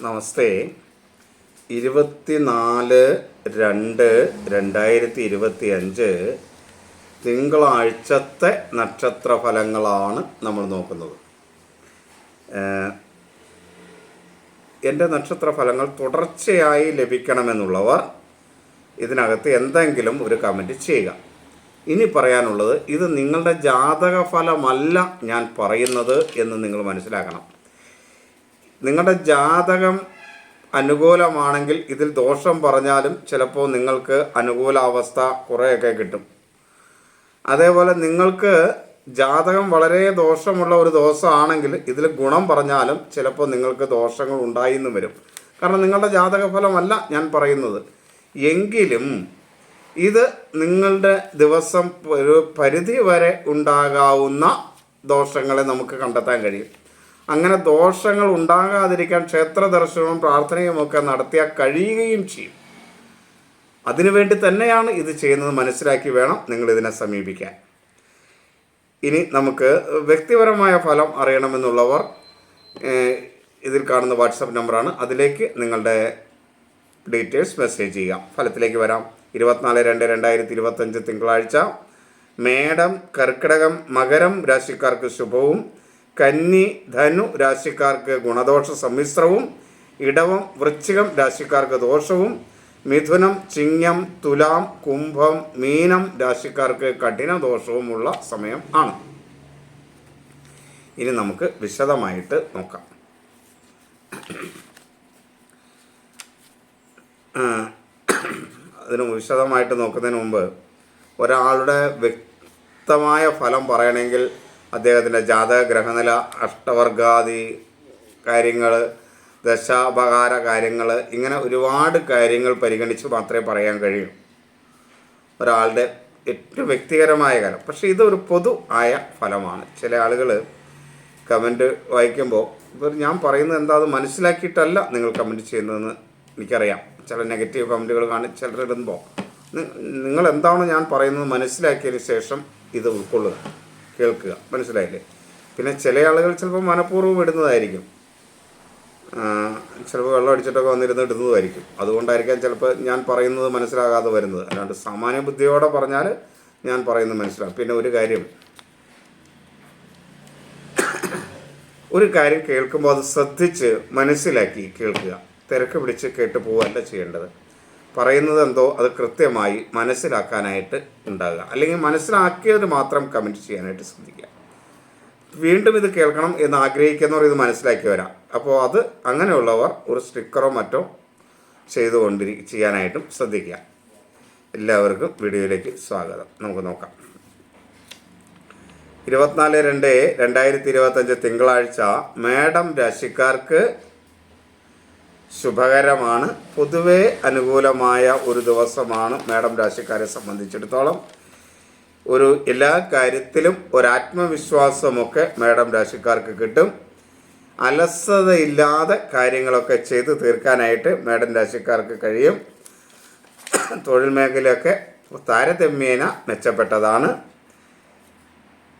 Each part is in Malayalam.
നമസ്തേ. ഇരുപത്തിനാല് രണ്ട് രണ്ടായിരത്തി ഇരുപത്തി അഞ്ച് തിങ്കളാഴ്ചത്തെ നക്ഷത്ര ഫലങ്ങളാണ് നമ്മൾ നോക്കുന്നത്. എന്റെ നക്ഷത്ര ഫലങ്ങൾ തുടർച്ചയായി ലഭിക്കണമെന്നുള്ളവർ ഇതിനകത്ത് എന്തെങ്കിലും ഒരു കമന്റ് ചെയ്യുക. ഇനി പറയാനുള്ളത് ഇത് നിങ്ങളുടെ ജാതക ഫലമല്ല ഞാൻ പറയുന്നത് എന്ന് നിങ്ങൾ മനസ്സിലാക്കണം. നിങ്ങളുടെ ജാതകം അനുകൂലമാണെങ്കിൽ ഇതിൽ ദോഷം പറഞ്ഞാലും ചിലപ്പോൾ നിങ്ങൾക്ക് അനുകൂലാവസ്ഥ കുറേയൊക്കെ കിട്ടും. അതേപോലെ നിങ്ങൾക്ക് ജാതകം വളരെ ദോഷമുള്ള ഒരു ദോഷമാണെങ്കിൽ ഇതിൽ ഗുണം പറഞ്ഞാലും ചിലപ്പോൾ നിങ്ങൾക്ക് ദോഷങ്ങൾ ഉണ്ടായി എന്ന് വരും. കാരണം നിങ്ങളുടെ ജാതക ഫലമല്ല ഞാൻ പറയുന്നത്. എങ്കിലും ഇത് നിങ്ങളുടെ ദിവസം ഒരു പരിധി വരെ ഉണ്ടാകാവുന്ന ദോഷങ്ങളെ നമുക്ക് കണ്ടെത്താൻ കഴിയും. അങ്ങനെ ദോഷങ്ങൾ ഉണ്ടാകാതിരിക്കാൻ ക്ഷേത്ര ദർശനവും പ്രാർത്ഥനയും ഒക്കെ നടത്തിയാൽ കഴിയുകയും ചെയ്യും. അതിനുവേണ്ടി തന്നെയാണ് ഇത് ചെയ്യുന്നത് മനസ്സിലാക്കി വേണം നിങ്ങൾ ഇതിനെ സമീപിക്കാൻ. ഇനി നമുക്ക് വ്യക്തിപരമായ ഫലം അറിയണമെന്നുള്ളവർ ഇതിൽ കാണുന്ന വാട്സപ്പ് നമ്പറാണ്. അതിലേക്ക് നിങ്ങളുടെ ഡീറ്റെയിൽസ് മെസ്സേജ് ചെയ്യാം. ഫലത്തിലേക്ക് വരാം. ഇരുപത്തിനാല് രണ്ട് രണ്ടായിരത്തി ഇരുപത്തഞ്ച് തിങ്കളാഴ്ച. മേടം കർക്കിടകം മകരം രാശിക്കാർക്ക് ശുഭവും. കന്നി ധനു രാശിക്കാർക്ക് ഗുണദോഷ സമ്മിശ്രവും ഇടവം വൃശ്ചികം രാശിക്കാർക്ക് ദോഷവും മിഥുനം ചിങ്ങം തുലാം കുംഭം മീനം രാശിക്കാർക്ക് കഠിന ദോഷവുമുള്ള സമയം ആണ്. ഇനി നമുക്ക് വിശദമായിട്ട് നോക്കാം. അതിന് വിശദമായിട്ട് നോക്കുന്നതിന് മുമ്പ് ഒരാളുടെ വ്യക്തമായ ഫലം പറയണമെങ്കിൽ അദ്ദേഹത്തിന്റെ ജാതക ഗ്രഹനില അഷ്ടവർഗാദി കാര്യങ്ങൾ ദശാപകാര കാര്യങ്ങൾ ഇങ്ങനെ ഒരുപാട് കാര്യങ്ങൾ പരിഗണിച്ച് മാത്രമേ പറയാൻ കഴിയൂ. ഒരാളുടെ ഏറ്റവും വ്യക്തിപരമായ കാര്യം. പക്ഷേ ഇതൊരു പൊതു ആയ ഫലമാണ്. ചില ആളുകൾ കമന്റ് വായിക്കുമ്പോൾ ഇപ്പോൾ ഞാൻ പറയുന്നത് എന്താ അത് മനസ്സിലാക്കിയിട്ടല്ല നിങ്ങൾ കമന്റ് ചെയ്യുന്നതെന്ന് എനിക്കറിയാം. ചില നെഗറ്റീവ് കമന്റുകൾ കാണി ചിലരിടുമ്പോൾ നിങ്ങൾ എന്താണോ ഞാൻ പറയുന്നത് മനസ്സിലാക്കിയതിന് ശേഷം ഇത് ഉൾക്കൊള്ളുക. കേൾക്കുക. മനസ്സിലായില്ലേ? പിന്നെ ചില ആളുകൾ ചിലപ്പോൾ മനഃപൂർവം ഇടുന്നതായിരിക്കും. ചിലപ്പോൾ വെള്ളം അടിച്ചിട്ടൊക്കെ വന്നിരുന്ന് ഇടുന്നതായിരിക്കും അതുകൊണ്ടായിരിക്കാം ചിലപ്പോൾ ഞാൻ പറയുന്നത് മനസ്സിലാകാതെ വരുന്നത്. അല്ലാണ്ട് സാമാന്യ ബുദ്ധിയോടെ പറഞ്ഞാൽ ഞാൻ പറയുന്നത് മനസ്സിലാകും. പിന്നെ ഒരു കാര്യം. ഒരു കാര്യം കേൾക്കുമ്പോൾ അത് ശ്രദ്ധിച്ച് മനസ്സിലാക്കി കേൾക്കുക. തിരക്ക് പിടിച്ച് കേട്ട് പോവുകയല്ല ചെയ്യേണ്ടത്. പറയുന്നത് എന്തോ അത് കൃത്യമായി മനസ്സിലാക്കാനായിട്ട് ഉണ്ടാകുക. അല്ലെങ്കിൽ മനസ്സിലാക്കിയത് മാത്രം കമന്റ് ചെയ്യാനായിട്ട് ശ്രദ്ധിക്കുക. വീണ്ടും ഇത് കേൾക്കണം എന്ന് ആഗ്രഹിക്കുന്നവർ ഇത് മനസ്സിലാക്കി വരാം. അപ്പോൾ അത് അങ്ങനെയുള്ളവർ ഒരു സ്റ്റിക്കറോ മറ്റോ ചെയ്തുകൊണ്ടിരി ചെയ്യാനായിട്ടും ശ്രദ്ധിക്കുക. എല്ലാവർക്കും വീഡിയോയിലേക്ക് സ്വാഗതം. നമുക്ക് നോക്കാം. ഇരുപത്തിനാല് രണ്ട് രണ്ടായിരത്തി ഇരുപത്തഞ്ച് തിങ്കളാഴ്ച മേഡം രാശിക്കാർക്ക് ശുഭകരമാണ്. പൊതുവെ അനുകൂലമായ ഒരു ദിവസമാണ് മേഡം രാശിക്കാരെ സംബന്ധിച്ചിടത്തോളം. ഒരു എല്ലാ കാര്യത്തിലും ഒരാത്മവിശ്വാസമൊക്കെ മേഡം രാശിക്കാർക്ക് കിട്ടും. അലസതയില്ലാതെ കാര്യങ്ങളൊക്കെ ചെയ്ത് തീർക്കാനായിട്ട് മേഡം രാശിക്കാർക്ക് കഴിയും. തൊഴിൽ മേഖലയൊക്കെ താരതമ്യേന മെച്ചപ്പെട്ടതാണ്.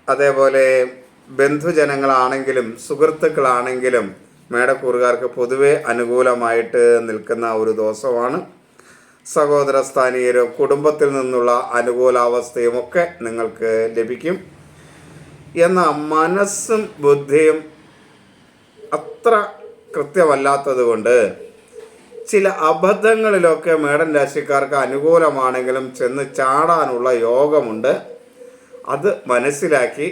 അതേപോലെ ബന്ധുജനങ്ങളാണെങ്കിലും സുഹൃത്തുക്കളാണെങ്കിലും മേടക്കൂറുകാർക്ക് പൊതുവെ അനുകൂലമായിട്ട് നിൽക്കുന്ന ഒരു ദിവസമാണ്. സഹോദര സ്ഥാനീയരും കുടുംബത്തിൽ നിന്നുള്ള അനുകൂലാവസ്ഥയും ഒക്കെ നിങ്ങൾക്ക് ലഭിക്കും. എന്നാൽ മനസ്സും ബുദ്ധിയും അത്ര കൃത്യമല്ലാത്തത് കൊണ്ട് ചില അബദ്ധങ്ങളിലൊക്കെ മേടൻ രാശിക്കാർക്ക് അനുകൂലമാണെങ്കിലും ചെന്ന് ചാടാനുള്ള യോഗമുണ്ട്. അത് മനസ്സിലാക്കി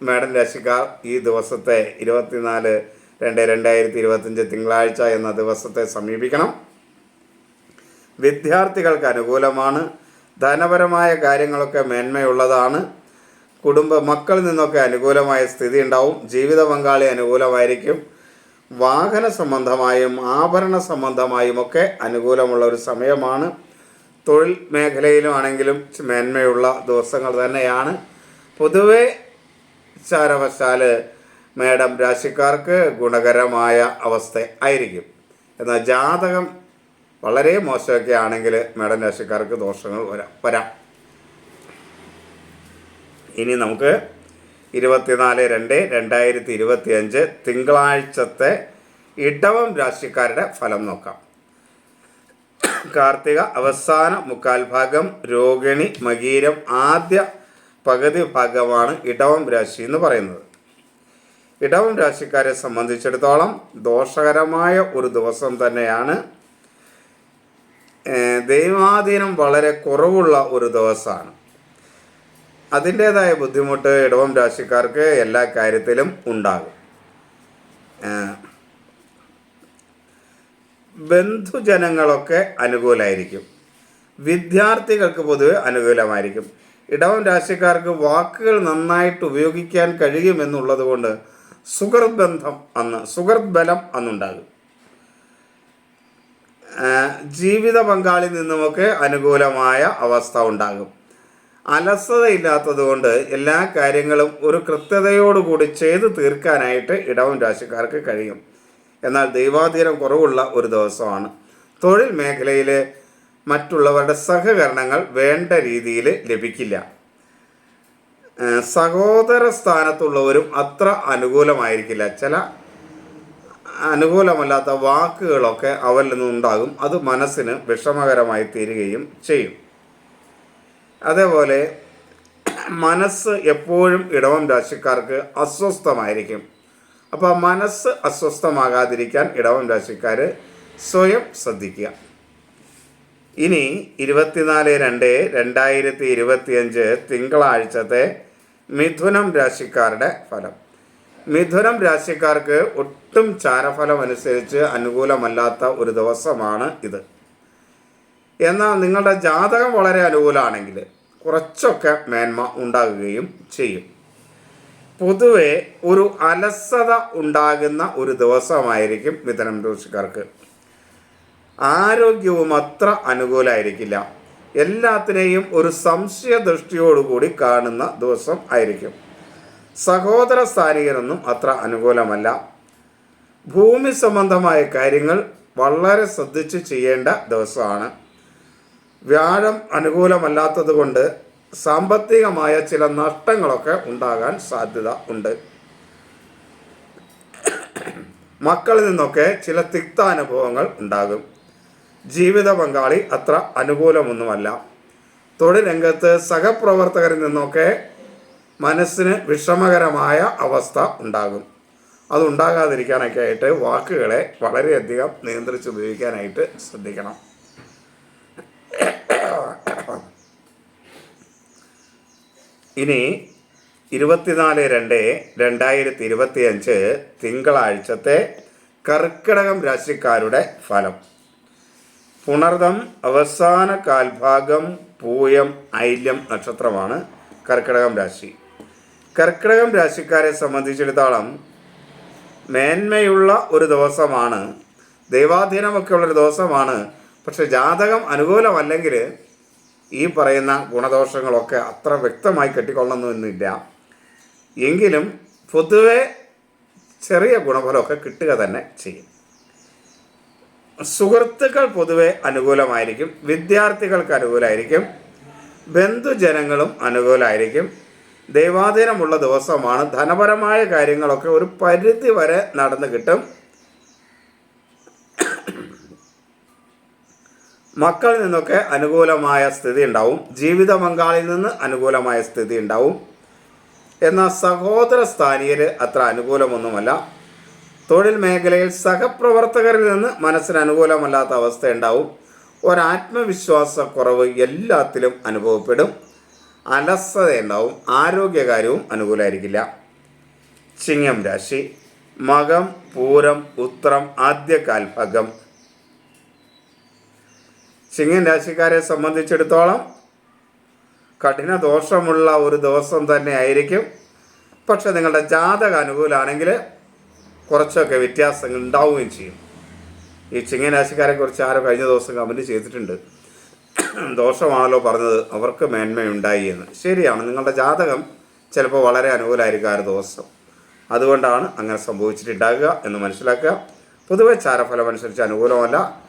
മേടൻ രാശിക്കാർ ഈ ദിവസത്തെ ഇരുപത്തിനാല് രണ്ട് രണ്ടായിരത്തി ഇരുപത്തഞ്ച് തിങ്കളാഴ്ച എന്ന ദിവസത്തെ സമീപിക്കണം. വിദ്യാർത്ഥികൾക്ക് അനുകൂലമാണ്. ധനപരമായ കാര്യങ്ങളൊക്കെ മേന്മയുള്ളതാണ്. കുടുംബ മക്കളിൽ നിന്നൊക്കെ അനുകൂലമായ സ്ഥിതി ഉണ്ടാവും. ജീവിത പങ്കാളി അനുകൂലമായിരിക്കും. വാഹന സംബന്ധമായും ആഭരണ സംബന്ധമായും ഒക്കെ അനുകൂലമുള്ള ഒരു സമയമാണ്. തൊഴിൽ മേഖലയിലും ആണെങ്കിലും മേന്മയുള്ള ദിവസങ്ങൾ തന്നെയാണ്. പൊതുവെ ചാരവശാൽ മേഡം രാശിക്കാർക്ക് ഗുണകരമായ അവസ്ഥ ആയിരിക്കും. എന്നാൽ ജാതകം വളരെ മോശമൊക്കെ ആണെങ്കിൽ മേഡം രാശിക്കാർക്ക് ദോഷങ്ങൾ വരാം വരാം. ഇനി നമുക്ക് ഇരുപത്തിനാല് രണ്ട് രണ്ടായിരത്തി ഇരുപത്തി അഞ്ച് തിങ്കളാഴ്ചത്തെ ഇടവം രാശിക്കാരുടെ ഫലം നോക്കാം. കാർത്തിക അവസാന മുക്കാൽ ഭാഗം രോഹിണി മകീരം ആദ്യ പകുതി ഭാഗമാണ് ഇടവം രാശി എന്ന് പറയുന്നത്. ഇടവം രാശിക്കാരെ സംബന്ധിച്ചിടത്തോളം ദോഷകരമായ ഒരു ദിവസം തന്നെയാണ്. ദൈവാധീനം വളരെ കുറവുള്ള ഒരു ദിവസമാണ്. അതിന്റേതായ ബുദ്ധിമുട്ട് ഇടവം രാശിക്കാർക്ക് എല്ലാ കാര്യത്തിലും ഉണ്ടാകും. ബന്ധുജനങ്ങളൊക്കെ അനുകൂലമായിരിക്കും വിദ്യാർത്ഥികൾക്ക് പൊതുവെ അനുകൂലമായിരിക്കും. ഇടവം രാശിക്കാർക്ക് വാക്കുകൾ നന്നായിട്ട് ഉപയോഗിക്കാൻ കഴിയുമെന്നുള്ളത് കൊണ്ട് സുഹൃത് ബന്ധം അന്ന് സുഹൃത് ബലം അന്നുണ്ടാകും ജീവിത പങ്കാളി നിന്നുമൊക്കെ അനുകൂലമായ അവസ്ഥ ഉണ്ടാകും. അലസതയില്ലാത്തത് കൊണ്ട് എല്ലാ കാര്യങ്ങളും ഒരു കൃത്യതയോടുകൂടി ചെയ്തു തീർക്കാനായിട്ട് ഇടവും രാശിക്കാർക്ക് കഴിയും. എന്നാൽ ദൈവാധീനം കുറവുള്ള ഒരു ദിവസമാണ്. തൊഴിൽ മേഖലയിലെ മറ്റുള്ളവരുടെ സഹകരണങ്ങൾ വേണ്ട രീതിയിൽ ലഭിക്കില്ല. സഹോദര സ്ഥാനത്തുള്ളവരും അത്ര അനുകൂലമായിരിക്കില്ല. ചില അനുകൂലമല്ലാത്ത വാക്കുകളൊക്കെ അവരിൽ നിന്നുണ്ടാകും. അത് മനസ്സിന് വിഷമകരമായി തീരുകയും ചെയ്യും. അതേപോലെ മനസ്സ് എപ്പോഴും ഇടവം രാശിക്കാർക്ക് അസ്വസ്ഥമായിരിക്കും. അപ്പോൾ മനസ്സ് അസ്വസ്ഥമാകാതിരിക്കാൻ ഇടവം രാശിക്കാർ സ്വയം ശ്രദ്ധിക്കുക. ഇനി ഇരുപത്തിനാല് രണ്ട് രണ്ടായിരത്തി ഇരുപത്തിയഞ്ച് തിങ്കളാഴ്ചത്തെ മിഥുനം രാശിക്കാരുടെ ഫലം. മിഥുനം രാശിക്കാർക്ക് ഒട്ടും ചാരഫലം അനുസരിച്ച് അനുകൂലമല്ലാത്ത ഒരു ദിവസമാണ് ഇത്. എന്നാൽ നിങ്ങളുടെ ജാതകം വളരെ അനുകൂലമാണെങ്കിൽ കുറച്ചൊക്കെ മേന്മ ഉണ്ടാകുകയും ചെയ്യും. പൊതുവെ ഒരു അലസത ഉണ്ടാകുന്ന ഒരു ദിവസമായിരിക്കും മിഥുനം രാശിക്കാർക്ക്. ആരോഗ്യവും അത്ര അനുകൂലമായിരിക്കില്ല എല്ലാത്തിനെയും ഒരു സംശയദൃഷ്ടിയോടുകൂടി കാണുന്ന ദിവസം ആയിരിക്കും. സഹോദര സ്ഥാനികരൊന്നും അത്ര അനുകൂലമല്ല. ഭൂമി സംബന്ധമായ കാര്യങ്ങൾ വളരെ ശ്രദ്ധിച്ച് ചെയ്യേണ്ട ദിവസമാണ്. വ്യാഴം അനുകൂലമല്ലാത്തത് കൊണ്ട് സാമ്പത്തികമായ ചില നഷ്ടങ്ങളൊക്കെ ഉണ്ടാകാൻ സാധ്യത ഉണ്ട്. മക്കളിൽ നിന്നൊക്കെ ചില തിക്താനുഭവങ്ങൾ ഉണ്ടാകും. ജീവിത പങ്കാളി അത്ര അനുകൂലമൊന്നുമല്ല. തൊഴിൽ രംഗത്ത് സഹപ്രവർത്തകരിൽ നിന്നൊക്കെ മനസ്സിന് വിഷമകരമായ അവസ്ഥ ഉണ്ടാകും. അതുണ്ടാകാതിരിക്കാനൊക്കെ ആയിട്ട് വാക്കുകളെ വളരെയധികം നിയന്ത്രിച്ച് ഉപയോഗിക്കാനായിട്ട് ശ്രദ്ധിക്കണം. ഇനി ഇരുപത്തിനാല് രണ്ട് രണ്ടായിരത്തി ഇരുപത്തിയഞ്ച് തിങ്കളാഴ്ചത്തെ കർക്കിടകം രാശിക്കാരുടെ ഫലം. പുണർദം അവസാന കാൽഭാഗം പൂയം ഐല്യം നക്ഷത്രമാണ് കർക്കിടകം രാശി. കർക്കിടകം രാശിക്കാരെ സംബന്ധിച്ചിടത്തോളം മേന്മയുള്ള ഒരു ദിവസമാണ് ദൈവാധീനമൊക്കെ ഉള്ളൊരു ദിവസമാണ്. പക്ഷെ ജാതകം അനുകൂലമല്ലെങ്കിൽ ഈ പറയുന്ന ഗുണദോഷങ്ങളൊക്കെ അത്ര വ്യക്തമായി കെട്ടിക്കൊള്ളണമെന്നില്ല. എങ്കിലും പൊതുവെ ചെറിയ ഗുണഫലമൊക്കെ കിട്ടുക തന്നെ ചെയ്യും. സുഹൃത്തുക്കൾ പൊതുവെ അനുകൂലമായിരിക്കും വിദ്യാർത്ഥികൾക്ക് അനുകൂലമായിരിക്കും ബന്ധുജനങ്ങളും അനുകൂലമായിരിക്കും. ദൈവാധീനമുള്ള ദിവസമാണ്. ധനപരമായ കാര്യങ്ങളൊക്കെ ഒരു പരിധി വരെ നടന്നു കിട്ടും. മക്കളിൽ നിന്നൊക്കെ അനുകൂലമായ സ്ഥിതി ഉണ്ടാവും. ജീവിത പങ്കാളിയിൽ നിന്ന് അനുകൂലമായ സ്ഥിതി ഉണ്ടാവും. എന്നാൽ സഹോദര സ്ഥാനീയർ അത്ര അനുകൂലമൊന്നുമല്ല. തൊഴിൽ മേഖലയിൽ സഹപ്രവർത്തകരിൽ നിന്ന് മനസ്സിന് അനുകൂലമല്ലാത്ത അവസ്ഥ ഉണ്ടാവും. ഒരാത്മവിശ്വാസക്കുറവ് എല്ലാത്തിലും അനുഭവപ്പെടും. അലസത ഉണ്ടാവും. ആരോഗ്യകാര്യവും അനുകൂലമായിരിക്കില്ല. ചിങ്ങം രാശി. മകം പൂരം ഉത്രം ആദ്യ ചിങ്ങം രാശിക്കാരെ സംബന്ധിച്ചിടത്തോളം കഠിന ദോഷമുള്ള ഒരു ദിവസം തന്നെ ആയിരിക്കും. പക്ഷെ നിങ്ങളുടെ ജാതക അനുകൂലമാണെങ്കിൽ കുറച്ചൊക്കെ വ്യത്യാസങ്ങൾ ഉണ്ടാവുകയും ചെയ്യും. ഈ ചിങ്ങനാശിക്കാരെ കുറിച്ച് ആരോ കഴിഞ്ഞ ദിവസം കമന്റ് ചെയ്തിട്ടുണ്ട്. ദോഷമാണല്ലോ പറഞ്ഞത് അവർക്ക് മേന്മയുണ്ടായി എന്ന്. ശരിയാണ് നിങ്ങളുടെ ജാതകം ചിലപ്പോൾ വളരെ അനുകൂലമായിരിക്കും ആ ഒരു ദിവസം. അതുകൊണ്ടാണ് അങ്ങനെ സംഭവിച്ചിട്ടുണ്ടാകുക എന്ന് മനസ്സിലാക്കുക. പൊതുവെ ചാരഫലം അനുസരിച്ച് അനുകൂലമല്ല.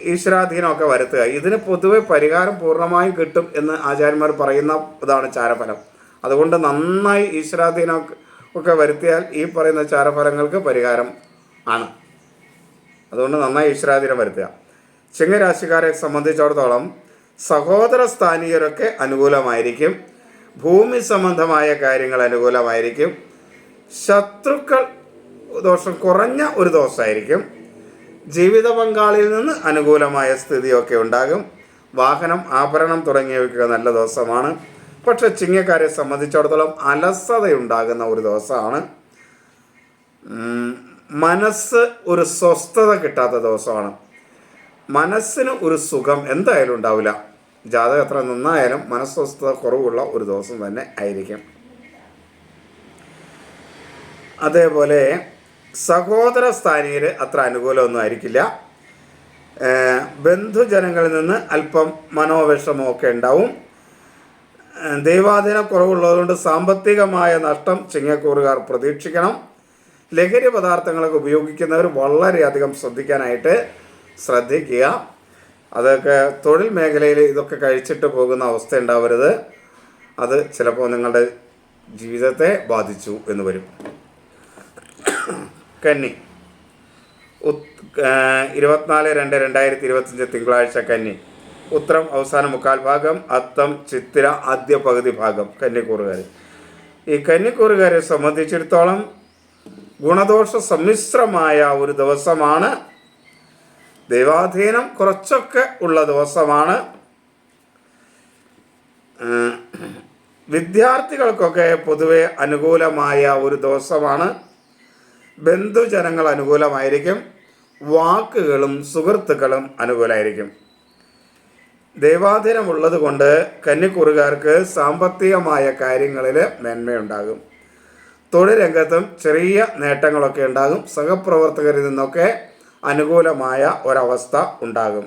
ഈശ്വരാധീനമൊക്കെ വരുത്തുക. ഇതിന് പൊതുവെ പരിഹാരം പൂർണമായും കിട്ടും എന്ന് ആചാര്യന്മാർ പറയുന്ന ഇതാണ് ചാരഫലം. അതുകൊണ്ട് നന്നായി ഈശ്വരാധീനം ഒക്കെ വരുത്തിയാൽ ഈ പറയുന്ന ചാരഫലങ്ങൾക്ക് പരിഹാരം ആണ്. അതുകൊണ്ട് നന്നായി ഈശ്വരാധീനം വരുത്തുക. ചിങ്ങരാശിക്കാരെ സംബന്ധിച്ചിടത്തോളം സഹോദര സ്ഥാനീയരൊക്കെ അനുകൂലമായിരിക്കും. ഭൂമി സംബന്ധമായ കാര്യങ്ങൾ അനുകൂലമായിരിക്കും. ശത്രുക്കൾ ദോഷം കുറഞ്ഞ ഒരു ദോഷമായിരിക്കും ജീവിത പങ്കാളിയിൽ നിന്ന് അനുകൂലമായ സ്ഥിതിയൊക്കെ ഉണ്ടാകും. വാഹനം ആഭരണം തുടങ്ങിയവയ്ക്ക് നല്ല ദിവസമാണ് പക്ഷെ ചിങ്ങക്കാരെ സംബന്ധിച്ചിടത്തോളം അലസതയുണ്ടാകുന്ന ഒരു ദിവസമാണ്. മനസ്സ് ഒരു സ്വസ്ഥത കിട്ടാത്ത ദിവസമാണ്. മനസ്സിന് ഒരു സുഖം എന്തായാലും ഉണ്ടാവില്ല. ജാതകം എത്ര നന്നായാലും മനസ്വസ്ഥത കുറവുള്ള ഒരു ദിവസം തന്നെ ആയിരിക്കും. അതേപോലെ സഹോദര സ്ഥാനീയർ അത്ര അനുകൂലമൊന്നും ആയിരിക്കില്ല. ബന്ധുജനങ്ങളിൽ നിന്ന് അല്പം മനോവിഷമമൊക്കെ ഉണ്ടാവും. ദൈവാധീന കുറവുള്ളതുകൊണ്ട് സാമ്പത്തികമായ നഷ്ടം ചിങ്ങക്കൂറുകാർ പ്രതീക്ഷിക്കണം. ലഹരി പദാർത്ഥങ്ങളൊക്കെ ഉപയോഗിക്കുന്നവർ വളരെയധികം ശ്രദ്ധിക്കാനായിട്ട് ശ്രദ്ധിക്കുക. അതൊക്കെ തൊഴിൽ മേഖലയിൽ ഇതൊക്കെ കഴിച്ചിട്ട് പോകുന്ന അവസ്ഥ ഉണ്ടാവരുത്. അത് ചിലപ്പോൾ നിങ്ങളുടെ ജീവിതത്തെ ബാധിച്ചു എന്ന് വരും. കന്നി. ഉത് ഇരുപത്തിനാല് രണ്ട് രണ്ടായിരത്തി ഇരുപത്തഞ്ച് തിങ്കളാഴ്ച കന്നി. ഉത്തരം അവസാന മുക്കാൽ ഭാഗം അത്തം ചിത്തിര ആദ്യ പകുതി ഭാഗം കന്നിക്കൂറുകാർ ഈ കന്നിക്കൂറുകാരെ സംബന്ധിച്ചിടത്തോളം ഗുണദോഷ സമ്മിശ്രമായ ഒരു ദിവസമാണ്. ദൈവാധീനം കുറച്ചൊക്കെ ഉള്ള ദിവസമാണ്. വിദ്യാർത്ഥികൾക്കൊക്കെ പൊതുവെ അനുകൂലമായ ഒരു ദിവസമാണ്. ബന്ധുജനങ്ങൾ അനുകൂലമായിരിക്കും. വാക്കുകളും സുഹൃത്തുക്കളും അനുകൂലമായിരിക്കും. ദൈവാധീനമുള്ളത് കൊണ്ട് കന്നിക്കുറുകാർക്ക് സാമ്പത്തികമായ കാര്യങ്ങളിൽ മേന്മയുണ്ടാകും. തൊഴിൽ രംഗത്തും ചെറിയ നേട്ടങ്ങളൊക്കെ ഉണ്ടാകും. സഹപ്രവർത്തകരിൽ നിന്നൊക്കെ അനുകൂലമായ ഒരവസ്ഥ ഉണ്ടാകും.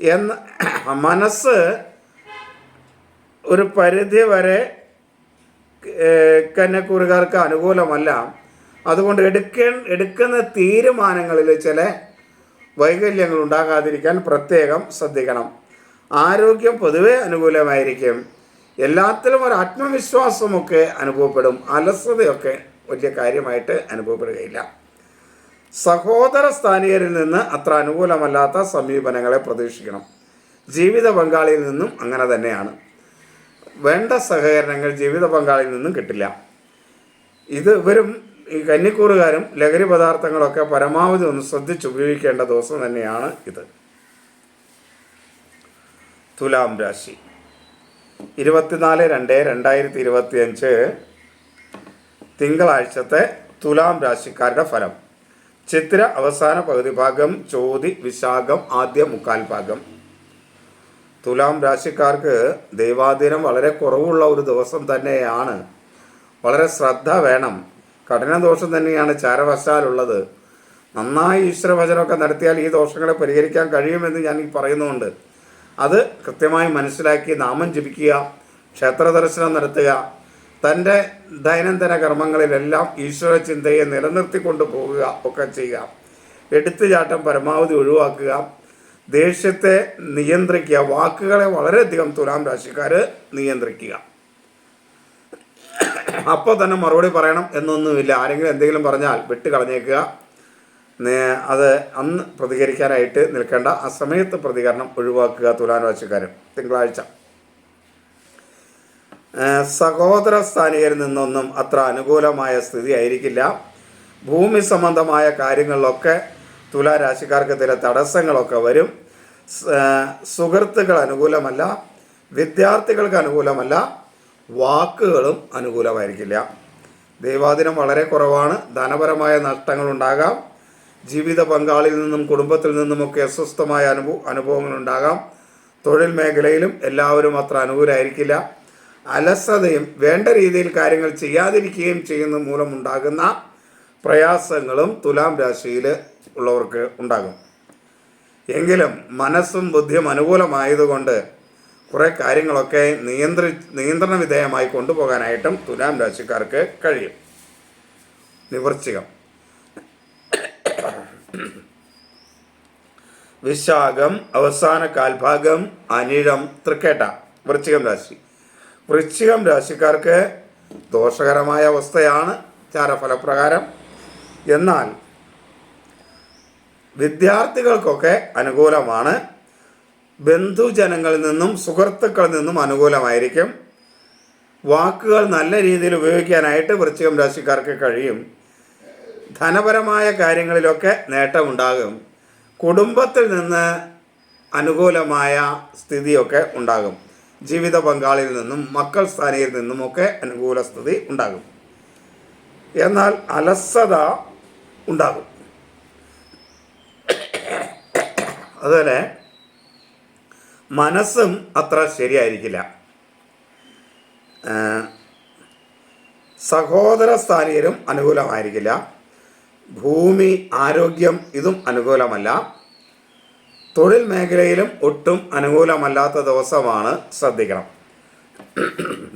എന്ന മനസ്സ് ഒരു പരിധി വരെ ഏഹ്, അനുകൂലമല്ല. അതുകൊണ്ട് എടുക്ക എടുക്കുന്ന തീരുമാനങ്ങളിൽ ചില വൈകല്യങ്ങൾ ഉണ്ടാകാതിരിക്കാൻ പ്രത്യേകം ശ്രദ്ധിക്കണം. ആരോഗ്യം പൊതുവെ അനുകൂലമായിരിക്കും. എല്ലാത്തിലും ഒരു ആത്മവിശ്വാസമൊക്കെ അനുഭവപ്പെടും. അലസതയൊക്കെ വലിയ കാര്യമായിട്ട് അനുഭവപ്പെടുകയില്ല. സഹോദര സ്ഥാനീയരിൽ നിന്ന് അത്ര അനുകൂലമല്ലാത്ത സമീപനങ്ങളെ പ്രതീക്ഷിക്കണം. ജീവിത പങ്കാളിയിൽ നിന്നും അങ്ങനെ തന്നെയാണ്. വേണ്ട സഹകരണങ്ങൾ ജീവിത പങ്കാളിയിൽ നിന്നും കിട്ടില്ല. ഇത് ഇവരും ഈ കന്നിക്കൂറുകാരും ലഹരി പദാർത്ഥങ്ങളൊക്കെ പരമാവധി ഒന്ന് ശ്രദ്ധിച്ച് ഉപയോഗിക്കേണ്ട ദിവസം തന്നെയാണ് ഇത്. തുലാം രാശി. ഇരുപത്തിനാല് രണ്ട് രണ്ടായിരത്തി ഇരുപത്തി അഞ്ച് തിങ്കളാഴ്ചത്തെ തുലാം രാശിക്കാരുടെ ഫലം. ചിത്ര അവസാന പകുതി ഭാഗം ചോതി വിശാഖം ആദ്യ മുക്കാൽ ഭാഗം. തുലാം രാശിക്കാർക്ക് ദൈവാധീനം വളരെ കുറവുള്ള ഒരു ദിവസം തന്നെയാണ്. വളരെ ശ്രദ്ധ വേണം കഠിന ദോഷം തന്നെയാണ് ചാരവശാലുള്ളത്. നന്നായി ഈശ്വരഭജനമൊക്കെ നടത്തിയാൽ ഈ ദോഷങ്ങളെ പരിഹരിക്കാൻ കഴിയുമെന്ന് ഞാൻ ഈ പറയുന്നുണ്ട്. അത് കൃത്യമായി മനസ്സിലാക്കി നാമം ജപിക്കുക ക്ഷേത്ര ദർശനം നടത്തുക തന്റെ ദൈനംദിന കർമ്മങ്ങളിലെല്ലാം ഈശ്വര ചിന്തയെ നിലനിർത്തിക്കൊണ്ട് പോകുക ഒക്കെ ചെയ്യുക. എടുത്തുചാട്ടം പരമാവധി ഒഴിവാക്കുക. ദേഷ്യത്തെ നിയന്ത്രിക്കുക. വാക്കുകളെ വളരെയധികം തുലാം രാശിക്കാർ നിയന്ത്രിക്കുക. അപ്പോൾ തന്നെ മറുപടി പറയണം എന്നൊന്നുമില്ല. ആരെങ്കിലും എന്തെങ്കിലും പറഞ്ഞാൽ വിട്ട് കളഞ്ഞേക്കുക അത് അന്ന് പ്രതികരിക്കാനായിട്ട് നിൽക്കേണ്ട ആ സമയത്ത് പ്രതികരണം ഒഴിവാക്കുക തുലാൻ രാശിക്കാർ തിങ്കളാഴ്ച സഹോദര സ്ഥാനികരിൽ നിന്നൊന്നും അത്ര അനുകൂലമായ സ്ഥിതി ആയിരിക്കില്ല. ഭൂമി സംബന്ധമായ കാര്യങ്ങളിലൊക്കെ തുലാ രാശിക്കാർക്ക് ചില തടസ്സങ്ങളൊക്കെ വരും. സുഹൃത്തുക്കൾ അനുകൂലമല്ല വിദ്യാർത്ഥികൾക്ക് അനുകൂലമല്ല വാക്കുകളും അനുകൂലമായിരിക്കില്ല. ദൈവാദിനം വളരെ കുറവാണ്. ധനപരമായ നഷ്ടങ്ങൾ ഉണ്ടാകാം ജീവിത പങ്കാളിയിൽ നിന്നും കുടുംബത്തിൽ നിന്നുമൊക്കെ അസ്വസ്ഥമായ അനുഭവ അനുഭവങ്ങൾ ഉണ്ടാകാം തൊഴിൽ മേഖലയിലും എല്ലാവരും അത്ര അനുകൂലമായിരിക്കില്ല അലസതയും വേണ്ട രീതിയിൽ കാര്യങ്ങൾ ചെയ്യാതിരിക്കുകയും ചെയ്യുന്ന മൂലമുണ്ടാകുന്ന പ്രയാസങ്ങളും തുലാം രാശിയിൽ ഉള്ളവർക്ക് ഉണ്ടാകും. എങ്കിലും മനസ്സും ബുദ്ധിയും അനുകൂലമായതുകൊണ്ട് കുറേ കാര്യങ്ങളൊക്കെ നിയന്ത്രി നിയന്ത്രണ വിധേയമായി കൊണ്ടുപോകാനായിട്ടും തുലാം രാശിക്കാർക്ക് കഴിയും. നിവർച്ചികം. വിശാഖം അവസാന കാൽഭാഗം അനിഴം തൃക്കേട്ട വൃശ്ചികം രാശി. വൃശ്ചികം രാശിക്കാർക്ക് ദോഷകരമായ അവസ്ഥയാണ് ചാരഫലപ്രകാരം. എന്നാൽ വിദ്യാർത്ഥികൾക്കൊക്കെ അനുകൂലമാണ് ബന്ധുജനങ്ങളിൽ നിന്നും സുഹൃത്തുക്കളിൽ നിന്നും അനുകൂലമായിരിക്കും. വാക്കുകൾ നല്ല രീതിയിൽ ഉപയോഗിക്കാനായിട്ട് വൃശ്ചികം രാശിക്കാർക്ക് കഴിയും. ധനപരമായ കാര്യങ്ങളിലൊക്കെ നേട്ടമുണ്ടാകും. കുടുംബത്തിൽ നിന്ന് അനുകൂലമായ സ്ഥിതിയൊക്കെ ഉണ്ടാകും. ജീവിത പങ്കാളിയിൽ നിന്നും മക്കൾ സ്ഥാനയിൽ നിന്നുമൊക്കെ അനുകൂല സ്ഥിതി ഉണ്ടാകും. എന്നാൽ അലസത ഉണ്ടാകും. അതുപോലെ മനസ്സും അത്ര ശരിയായിരിക്കില്ല. സഹോദര സ്ഥാനീയരും അനുകൂലമായിരിക്കില്ല. ഭൂമി ആരോഗ്യം ഇതും അനുകൂലമല്ല. തൊഴിൽ മേഖലയിലും ഒട്ടും അനുകൂലമല്ലാത്ത ദിവസമാണ് ശ്രദ്ധിക്കണം.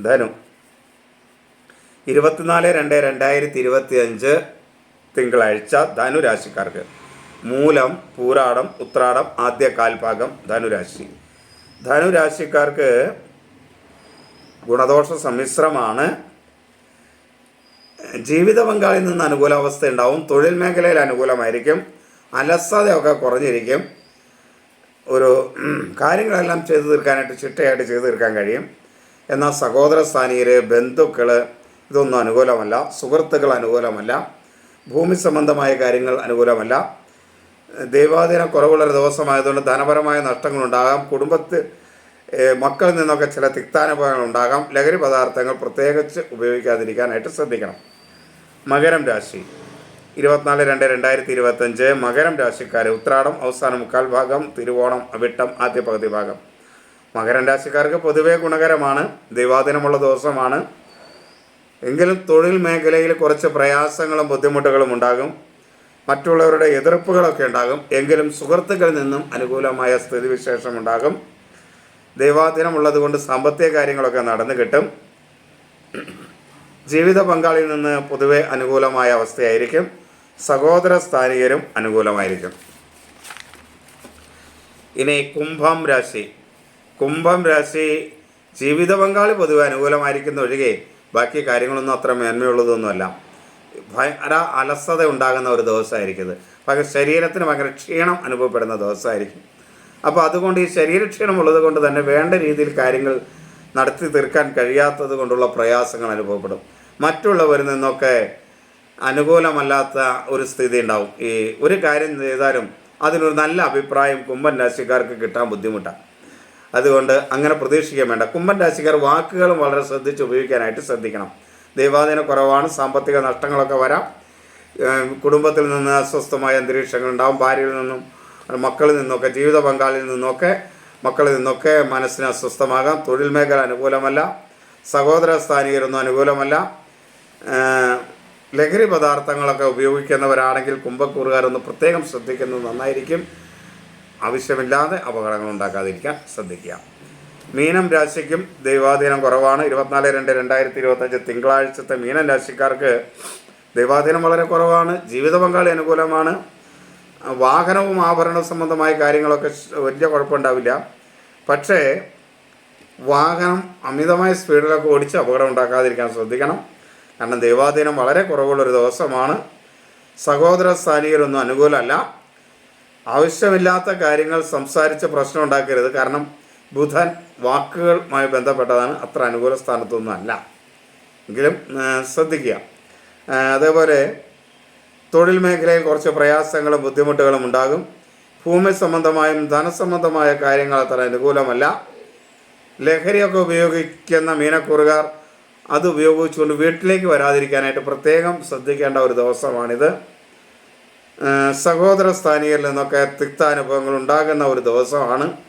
ധനു ഇരുപത്തിനാല് രണ്ട് രണ്ടായിരത്തി ഇരുപത്തി അഞ്ച് തിങ്കളാഴ്ച ധനുരാശിക്കാർക്ക്. മൂലം പൂരാടം ഉത്രാടം ആദ്യ കാൽഭാഗം ധനുരാശി. ധനുരാശിക്കാർക്ക് ഗുണദോഷ സമ്മിശ്രമാണ്. ജീവിത പങ്കാളിൽ നിന്ന് അനുകൂലാവസ്ഥ ഉണ്ടാവും. തൊഴിൽ മേഖലയിൽ അനുകൂലമായിരിക്കും. അലസതയൊക്കെ കുറഞ്ഞിരിക്കും. ഒരു കാര്യങ്ങളെല്ലാം ചെയ്തു തീർക്കാനായിട്ട് ചിട്ടയായിട്ട് ചെയ്തു തീർക്കാൻ കഴിയും. എന്നാൽ സഹോദര സ്ഥാനീയർ ബന്ധുക്കൾ ഇതൊന്നും അനുകൂലമല്ല. സുഹൃത്തുക്കൾ അനുകൂലമല്ല. ഭൂമി സംബന്ധമായ കാര്യങ്ങൾ അനുകൂലമല്ല. ദൈവാധീന കുറവുള്ളൊരു ദിവസമായതുകൊണ്ട് ധനപരമായ നഷ്ടങ്ങളുണ്ടാകാം. കുടുംബത്തിൽ മക്കളിൽ നിന്നൊക്കെ ചില തിക്താനുഭവങ്ങൾ ഉണ്ടാകാം. ലഹരി പദാർത്ഥങ്ങൾ പ്രത്യേകിച്ച് ഉപയോഗിക്കാതിരിക്കാനായിട്ട് ശ്രദ്ധിക്കണം. മകരം രാശി. ഇരുപത്തിനാല് രണ്ട് രണ്ടായിരത്തി ഇരുപത്തഞ്ച് മകരം രാശിക്കാരെ ഉത്രാടം അവസാന മുക്കാൽ ഭാഗം തിരുവോണം അവിട്ടം ആദ്യ പകുതി ഭാഗം. മകരം രാശിക്കാർക്ക് പൊതുവെ ഗുണകരമാണ് ദൈവാധീനമുള്ള ദിവസമാണ്. എങ്കിലും തൊഴിൽ മേഖലയിൽ കുറച്ച് പ്രയാസങ്ങളും ബുദ്ധിമുട്ടുകളും ഉണ്ടാകും. മറ്റുള്ളവരുടെ എതിർപ്പുകളൊക്കെ ഉണ്ടാകും. എങ്കിലും സുഹൃത്തുക്കളിൽ നിന്നും അനുകൂലമായ സ്ഥിതിവിശേഷം ഉണ്ടാകും. ദൈവാധീനമുള്ളത് കൊണ്ട് സാമ്പത്തിക കാര്യങ്ങളൊക്കെ നടന്നു കിട്ടും. ജീവിത പങ്കാളിയിൽ നിന്ന് പൊതുവെ അനുകൂലമായ അവസ്ഥയായിരിക്കും. സഹോദര സ്ഥാനീയരും അനുകൂലമായിരിക്കും. ഇനി കുംഭം രാശി. കുംഭം രാശി ജീവിത പങ്കാളി പൊതുവെ അനുകൂലമായിരിക്കുന്ന ഒഴികെ ബാക്കി കാര്യങ്ങളൊന്നും അത്ര മേന്മയുള്ളതൊന്നുമല്ല. ഭയങ്കര അലസത ഉണ്ടാകുന്ന ഒരു ദിവസമായിരിക്കും ഭയങ്കര ശരീരത്തിന് ഭയങ്കര ക്ഷീണം അനുഭവപ്പെടുന്ന ദിവസമായിരിക്കും. അപ്പോൾ അതുകൊണ്ട് ഈ ശരീരക്ഷീണം ഉള്ളത് കൊണ്ട് തന്നെ വേണ്ട രീതിയിൽ കാര്യങ്ങൾ നടത്തി തീർക്കാൻ കഴിയാത്തത് കൊണ്ടുള്ള പ്രയാസങ്ങൾ അനുഭവപ്പെടും. മറ്റുള്ളവരിൽ നിന്നൊക്കെ അനുകൂലമല്ലാത്ത ഒരു സ്ഥിതി ഉണ്ടാവും. ഈ ഒരു കാര്യം ചെയ്താലും അതിനൊരു നല്ല അഭിപ്രായം കുംഭൻ രാശിക്കാർക്ക് കിട്ടാൻ ബുദ്ധിമുട്ടാണ് അതുകൊണ്ട് അങ്ങനെ പ്രതീക്ഷിക്കാൻ വേണ്ട. കുംഭൻ രാശിക്കാർ വാക്കുകളും വളരെ ശ്രദ്ധിച്ച് ഉപയോഗിക്കാനായിട്ട് ശ്രദ്ധിക്കണം. ദൈവാധീന കുറവാണ് സാമ്പത്തിക നഷ്ടങ്ങളൊക്കെ വരാം. കുടുംബത്തിൽ നിന്ന് അസ്വസ്ഥമായ അന്തരീക്ഷങ്ങൾ ഉണ്ടാവും ഭാര്യയിൽ നിന്നും മക്കളിൽ നിന്നൊക്കെ ജീവിത പങ്കാളിയിൽ നിന്നൊക്കെ മക്കളിൽ നിന്നൊക്കെ മനസ്സിന് അസ്വസ്ഥമാകാം. തൊഴിൽ മേഖല അനുകൂലമല്ല സഹോദര സ്ഥാനീകരൊന്നും അനുകൂലമല്ല. ലഹരി പദാർത്ഥങ്ങളൊക്കെ ഉപയോഗിക്കുന്നവരാണെങ്കിൽ കുംഭക്കൂറുകാരൊന്ന് പ്രത്യേകം ശ്രദ്ധിക്കുന്നത് നന്നായിരിക്കും. ആവശ്യമില്ലാതെ അപകടങ്ങൾ ഉണ്ടാക്കാതിരിക്കാൻ ശ്രദ്ധിക്കുക. മീനം രാശിക്കും ദൈവാധീനം കുറവാണ്. ഇരുപത്തിനാല് രണ്ട് രണ്ടായിരത്തി ഇരുപത്തഞ്ച് തിങ്കളാഴ്ചത്തെ മീനം രാശിക്കാർക്ക് ദൈവാധീനം വളരെ കുറവാണ്. ജീവിത പങ്കാളി അനുകൂലമാണ്. വാഹനവും ആഭരണ സംബന്ധമായ കാര്യങ്ങളൊക്കെ വലിയ കുഴപ്പമുണ്ടാവില്ല. പക്ഷേ വാഹനം അമിതമായ സ്പീഡിലൊക്കെ ഓടിച്ച് അപകടം ഉണ്ടാക്കാതിരിക്കാൻ ശ്രദ്ധിക്കണം. കാരണം ദൈവാധീനം വളരെ കുറവുള്ളൊരു ദിവസമാണ്. സഹോദര സ്ഥാനികരൊന്നും അനുകൂലമല്ല. ആവശ്യമില്ലാത്ത കാര്യങ്ങൾ സംസാരിച്ച് പ്രശ്നം ഉണ്ടാക്കരുത്. കാരണം ബുധൻ വാക്കുകളുമായി ബന്ധപ്പെട്ടതാണ്. അത്ര അനുകൂല സ്ഥാനത്തൊന്നുമല്ല എങ്കിലും ശ്രദ്ധിക്കുക. അതേപോലെ തൊഴിൽ മേഖലയിൽ കുറച്ച് പ്രയാസങ്ങളും ബുദ്ധിമുട്ടുകളും ഉണ്ടാകും. ഭൂമി സംബന്ധമായും ധനസംബന്ധമായ കാര്യങ്ങൾ അത്ര അനുകൂലമല്ല. ലഹരിയൊക്കെ ഉപയോഗിക്കുന്ന മീനക്കൂറുകാർ അത് ഉപയോഗിച്ചുകൊണ്ട് വീട്ടിലേക്ക് വരാതിരിക്കാനായിട്ട് പ്രത്യേകം ശ്രദ്ധിക്കേണ്ട ഒരു ദിവസമാണിത്. സഹോദര സ്ഥാനീയരിൽ നിന്നൊക്കെ തിക്താനുഭവങ്ങൾ ഉണ്ടാകുന്ന ഒരു ദിവസമാണ്.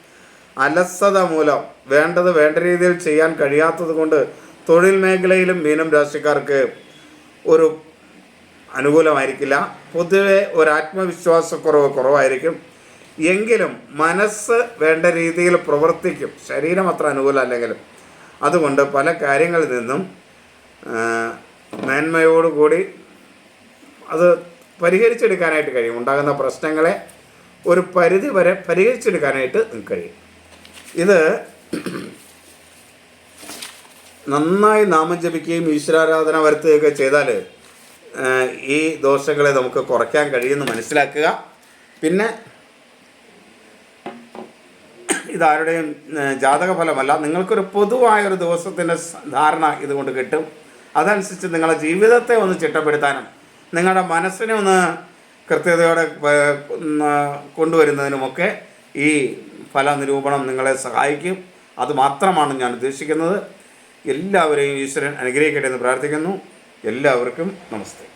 അലസത മൂലം വേണ്ടത് വേണ്ട രീതിയിൽ ചെയ്യാൻ കഴിയാത്തത് കൊണ്ട് തൊഴിൽ മേഖലയിലും മീനം രാശിക്കാർക്ക് ഒരു അനുകൂലമായിരിക്കില്ല. പൊതുവെ ഒരു ആത്മവിശ്വാസക്കുറവ് കുറവായിരിക്കും. എങ്കിലും മനസ്സ് വേണ്ട രീതിയിൽ പ്രവർത്തിക്കും. ശരീരം അത്ര അനുകൂലമല്ലെങ്കിലും അതുകൊണ്ട് പല കാര്യങ്ങളിൽ നിന്നും മേന്മയോടുകൂടി അത് പരിഹരിച്ചെടുക്കാനായിട്ട് കഴിയും. ഉണ്ടാകുന്ന പ്രശ്നങ്ങളെ ഒരു പരിധി വരെ പരിഹരിച്ചെടുക്കാനായിട്ട് കഴിയും. ഇത് നന്നായി നാമം ജപിക്കുകയും ഈശ്വരാരാധന വരുത്തുകയൊക്കെ ചെയ്താൽ ഈ ദോഷങ്ങളെ നമുക്ക് കുറയ്ക്കാൻ കഴിയുമെന്ന് മനസ്സിലാക്കുക. പിന്നെ ഇതാരുടെയും ജാതകഫലമല്ല നിങ്ങൾക്കൊരു പൊതുവായൊരു ദിവസത്തിന്റെ ധാരണ ഇതുകൊണ്ട് കിട്ടും. അതനുസരിച്ച് നിങ്ങളുടെ ജീവിതത്തെ ഒന്ന് ചിട്ടപ്പെടുത്താനും നിങ്ങളുടെ മനസ്സിനെ ഒന്ന് കൃത്യതയോടെ കൊണ്ടുവരുന്നതിനുമൊക്കെ ഈ ഫല നിരൂപണം നിങ്ങളെ സഹായിക്കും. അതുമാത്രമാണ് ഞാൻ ഉദ്ദേശിക്കുന്നത്. എല്ലാവരെയും ഈശ്വരൻ അനുഗ്രഹിക്കട്ടെ എന്ന് പ്രാർത്ഥിക്കുന്നു. എല്ലാവർക്കും നമസ്തേ.